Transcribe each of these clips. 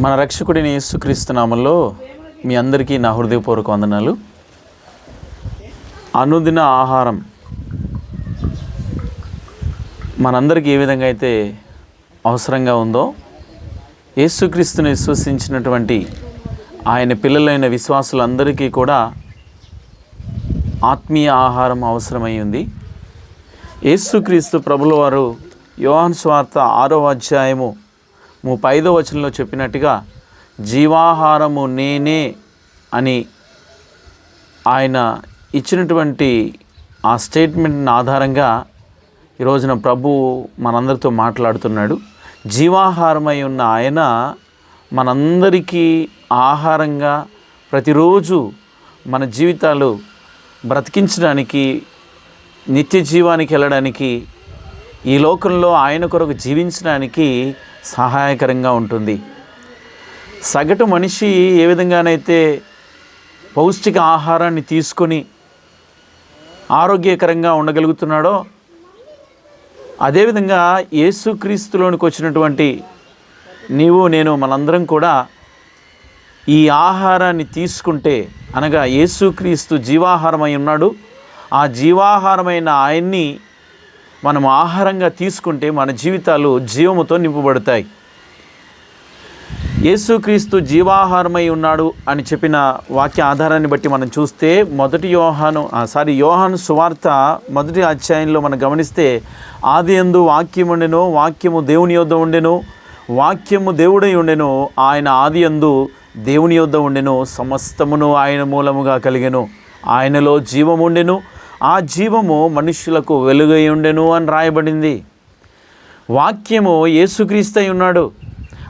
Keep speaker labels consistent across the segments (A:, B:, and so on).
A: మన రక్షకుడిని యేసుక్రీస్తునామంలో మీ అందరికీ నా హృదయపూర్వక వందనాలు. అనుదిన ఆహారం. మనందరికీ ఏ విధంగా అయితే అవసరంగా ఉందో యేసుక్రీస్తుని విశ్వసించినటువంటి ఆయన పిల్లలైన విశ్వాసులందరికీ కూడా ఆత్మీయ ఆహారం అవసరమై ఉంది. యేసుక్రీస్తు ప్రభుల వారు యోహాన్ స్వార్త ఆరో అధ్యాయము ముప్పై ఐదో వచనంలో చెప్పినట్టుగా జీవాహారము నేనే అని ఆయన ఇచ్చినటువంటి ఆ స్టేట్మెంట్ని ఆధారంగా ఈ రోజున ప్రభు మనందరితో మాట్లాడుతున్నాడు. జీవాహారమై ఉన్న ఆయన మనందరికీ ఆహారంగా ప్రతిరోజు మన జీవితాలు బ్రతికించడానికి నిత్య జీవానికి వెళ్ళడానికి ఈ లోకంలో ఆయన కొరకు జీవించడానికి సహాయకరంగా ఉంటుంది. సగటు మనిషి ఏ విధంగానైతే పౌష్టిక ఆహారాన్ని తీసుకొని ఆరోగ్యకరంగా ఉండగలుగుతున్నాడో అదేవిధంగా యేసుక్రీస్తులోనికి వచ్చినటువంటి నీవు నేను మనందరం కూడా ఈ ఆహారాన్ని తీసుకుంటే అనగా యేసుక్రీస్తు జీవాహారమై ఉన్నాడు. ఆ జీవాహారమైన ఆయన్ని మనం ఆహారంగా తీసుకుంటే మన జీవితాలు జీవముతో నింపబడతాయి. యేసుక్రీస్తు జీవాహారమై ఉన్నాడు అని చెప్పిన వాక్య ఆధారాన్ని బట్టి మనం చూస్తే మొదటి యోహాను సారీ యోహాను సువార్త మొదటి అధ్యాయంలో మనం గమనిస్తే ఆది ఎందు వాక్యం ఉండెను వాక్యము దేవుని యొద్ద ఉండెను వాక్యము దేవుడై ఉండెను ఆయన ఆది ఎందు దేవుని యొద్ద ఉండెను సమస్తమును ఆయన మూలముగా కలిగెను. ఆయనలో జీవముండెను ఉండెను ఆ జీవము మనుష్యులకు వెలుగై ఉండెను అని రాయబడింది. వాక్యము యేసుక్రీస్తై ఉన్నాడు.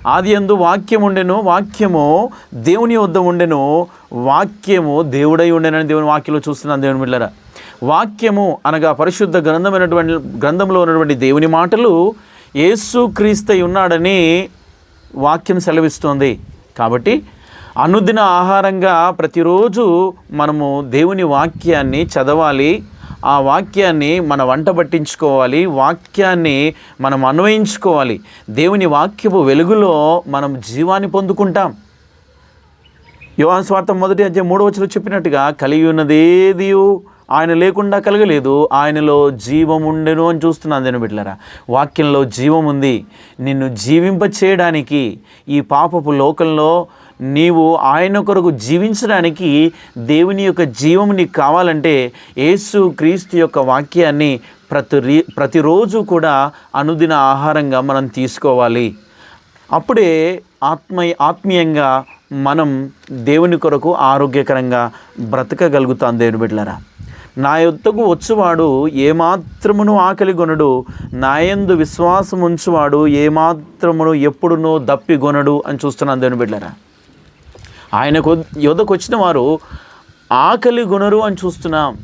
A: ఆది అందు వాక్యం ఉండెను వాక్యము దేవుని వద్ద ఉండెను వాక్యము దేవుడై ఉండెనని దేవుని వాక్యంలో చూస్తున్నాను దేవుని బిడ్డరా వాక్యము అనగా పరిశుద్ధ గ్రంథమైనటువంటి గ్రంథంలో ఉన్నటువంటి దేవుని మాటలు యేసుక్రీస్తై ఉన్నాడని వాక్యం సెలవిస్తోంది. కాబట్టి అనుదిన ఆహారంగా ప్రతిరోజు మనము దేవుని వాక్యాన్ని చదవాలి. ఆ వాక్యాన్ని మన వంట పట్టించుకోవాలి. వాక్యాన్ని మనం అన్వయించుకోవాలి. దేవుని వాక్యపు వెలుగులో మనం జీవాన్ని పొందుకుంటాం. యోహాన్ స్వార్థం మొదటి అధ్యాయం మూడో వచనం చెప్పినట్టుగా కలిగి ఉన్నదేది ఆయన లేకుండా కలగలేదు. ఆయనలో జీవం ఉండెను అని చూస్తున్నాను నేను బిడ్డలరా. వాక్యంలో జీవం ఉంది. నిన్ను జీవింప చేయడానికి ఈ పాపపు లోకంలో నీవు ఆయన కొరకు జీవించడానికి దేవుని యొక్క జీవం నీకు కావాలంటే యేసు క్రీస్తు యొక్క వాక్యాన్ని ప్రతి రీ- ప్రతిరోజు కూడా అనుదిన ఆహారంగా మనం తీసుకోవాలి. అప్పుడే ఆత్మ ఆత్మీయంగా మనం దేవుని కొరకు ఆరోగ్యకరంగా బ్రతకగలుగుతాం దేవుని బిడ్డలరా. నా యొద్దకు వచ్చువాడు ఏమాత్రమును ఆకలి కొనడు నాయందు విశ్వాసం ఉంచువాడు ఏమాత్రమును ఎప్పుడునో దప్పి కొనడు అని చూస్తున్నాను దేవుని బిడ్డలరా. ఆయనకు యుద్ధకు వచ్చిన వారు ఆకలి గుణరు అని చూస్తున్నాం.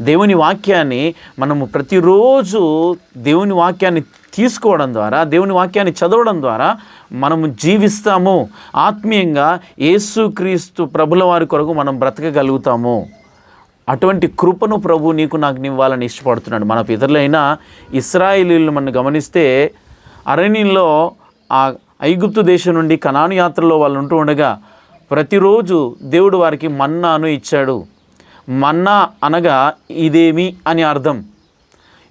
A: దేవుని వాక్యాన్ని మనము ప్రతిరోజు దేవుని వాక్యాన్ని తీసుకోవడం ద్వారా దేవుని వాక్యాన్ని చదవడం ద్వారా మనము జీవిస్తాము. ఆత్మీయంగా యేసుక్రీస్తు ప్రభుల వారి కొరకు మనం బ్రతకగలుగుతాము. అటువంటి కృపను ప్రభు నీకు నాకు నివ్వాలని ఇష్టపడుతున్నాడు. మన పితరులైన ఇస్రాయిలీలు మనం గమనిస్తే అరణ్యంలో ఆ ఐగుప్తు దేశం నుండి కనాను యాత్రలో వాళ్ళు ఉంటూ ఉండగా ప్రతిరోజు దేవుడు వారికి మన్నాను ఇచ్చాడు. మన్నా అనగా ఇదేమి అని అర్థం.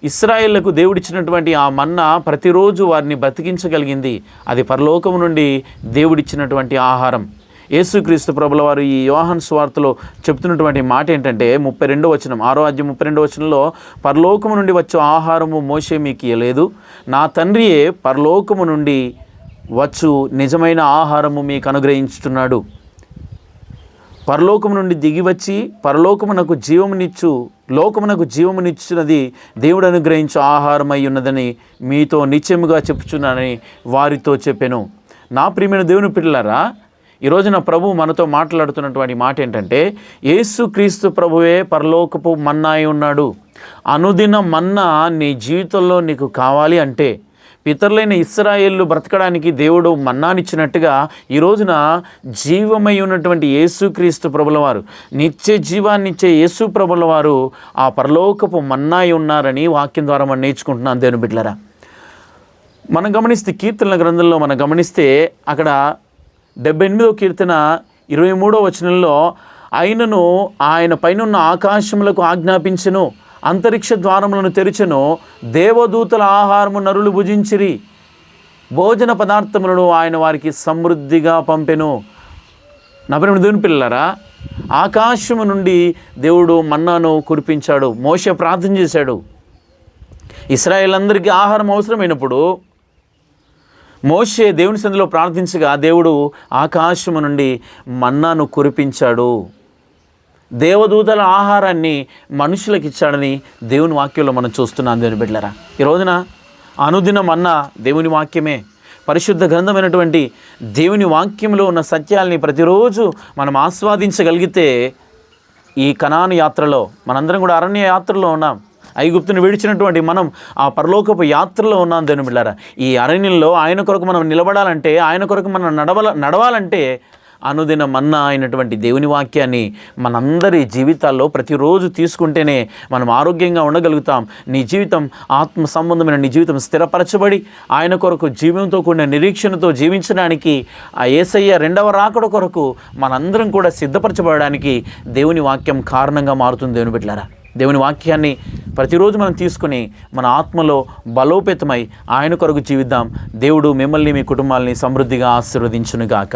A: ఇస్రాయేళ్ళకు దేవుడిచ్చినటువంటి ఆ మన్నా ప్రతిరోజు వారిని బతికించగలిగింది. అది పరలోకము నుండి దేవుడిచ్చినటువంటి ఆహారం. యేసుక్రీస్తు ప్రభుల వారు ఈ యోహన్ స్వార్తలో చెప్తున్నటువంటి మాట ఏంటంటే ముప్పై రెండో వచనం ఆరో అధ్యయం ముప్పై రెండో వచనంలో పరలోకము నుండి వచ్చే ఆహారము మోసే మీకు ఇయ్యలేదు. నా తండ్రియే పరలోకము నుండి వచ్చు నిజమైన ఆహారము మీకు అనుగ్రహించుతున్నాడు పరలోకము నుండి దిగివచ్చి పరలోకమునకు జీవమునిచ్చు లోకమునకు జీవమునిచ్చినది దేవుడు అనుగ్రహించు ఆహారమై ఉన్నదని మీతో నిత్యముగా చెప్పుచున్నానని వారితో చెప్పాను. నా ప్రియమైన దేవుని పిల్లలారా ఈరోజు నా ప్రభు మనతో మాట్లాడుతున్నటువంటి మాట ఏంటంటే యేసు క్రీస్తు ప్రభువే పరలోకపు మన్నాయి ఉన్నాడు. అనుదిన మన్నా నీ జీవితంలో నీకు కావాలి అంటే పితరులైన ఇస్రాయేళ్ళు బ్రతకడానికి దేవుడు మన్నానిచ్చినట్టుగా ఈ రోజున జీవమై ఉన్నటువంటి యేసుక్రీస్తు ప్రభుల వారు నిత్య జీవాన్నిచ్చే యేసు ప్రభుల వారు ఆ పరలోకపు మన్నాయి ఉన్నారని వాక్యం ద్వారా మనం నేర్చుకుంటున్నాం. దేవుని బిడ్డలరా మనం గమనిస్తే కీర్తనల గ్రంథంలో మనం గమనిస్తే అక్కడ డెబ్బై ఎనిమిదో కీర్తన ఇరవై మూడో వచనంలో ఆయనను ఆయన పైనున్న ఆకాశములకు ఆజ్ఞాపించను అంతరిక్ష ద్వారములను తెరిచెను దేవదూతల ఆహారము నరులు భుజించిరి. భోజన పదార్థములను ఆయన వారికి సమృద్ధిగా పంపెను. నభరణ దేవుని పిల్లరా ఆకాశము నుండి దేవుడు మన్నాను కురిపించాడు మోస ప్రార్థన చేశాడు. ఇస్రాయేల్ అందరికీ ఆహారం అవసరమైనప్పుడు మోషే దేవుని సందులో ప్రార్థించగా దేవుడు ఆకాశము నుండి మన్నాను కురిపించాడు. దేవదూతల ఆహారాన్ని మనుషులకు ఇచ్చాడని దేవుని వాక్యంలో మనం చూస్తున్నాం దేవుని బిడ్డలరా. ఈ రోజున అనుదినం అన్న దేవుని వాక్యమే. పరిశుద్ధ గ్రంథమైనటువంటి దేవుని వాక్యంలో ఉన్న సత్యాల్ని ప్రతిరోజు మనం ఆస్వాదించగలిగితే ఈ కణాను యాత్రలో మనందరం కూడా అరణ్య యాత్రలో ఉన్నాం. ఐగుప్తుని విడిచినటువంటి మనం ఆ పరలోకపు యాత్రలో ఉన్నాం దేవుని బిడ్డారా ఈ అరణ్యంలో ఆయన కొరకు మనం నిలబడాలంటే ఆయన కొరకు మనం నడవల నడవాలంటే అనుదిన మన్నా అయినటువంటి దేవుని వాక్యాన్ని మనందరి జీవితాల్లో ప్రతిరోజు తీసుకుంటేనే మనం ఆరోగ్యంగా ఉండగలుగుతాం. నీ జీవితం ఆత్మ సంబంధమైన నీ జీవితం స్థిరపరచబడి ఆయన కొరకు జీవంతో కూడిన నిరీక్షణతో జీవించడానికి ఆ ఏసయ్య రెండవ రాకడ కొరకు మనందరం కూడా సిద్ధపరచబడడానికి దేవుని వాక్యం కారణంగా మారుతుంది దేవుని బిడ్డారా దేవుని వాక్యాన్ని ప్రతిరోజు మనం తీసుకుని మన ఆత్మలో బలోపేతమై ఆయన కొరకు జీవిద్దాం. దేవుడు మిమ్మల్ని మీ కుటుంబాలని సమృద్ధిగా ఆశీర్వదించునుగాక.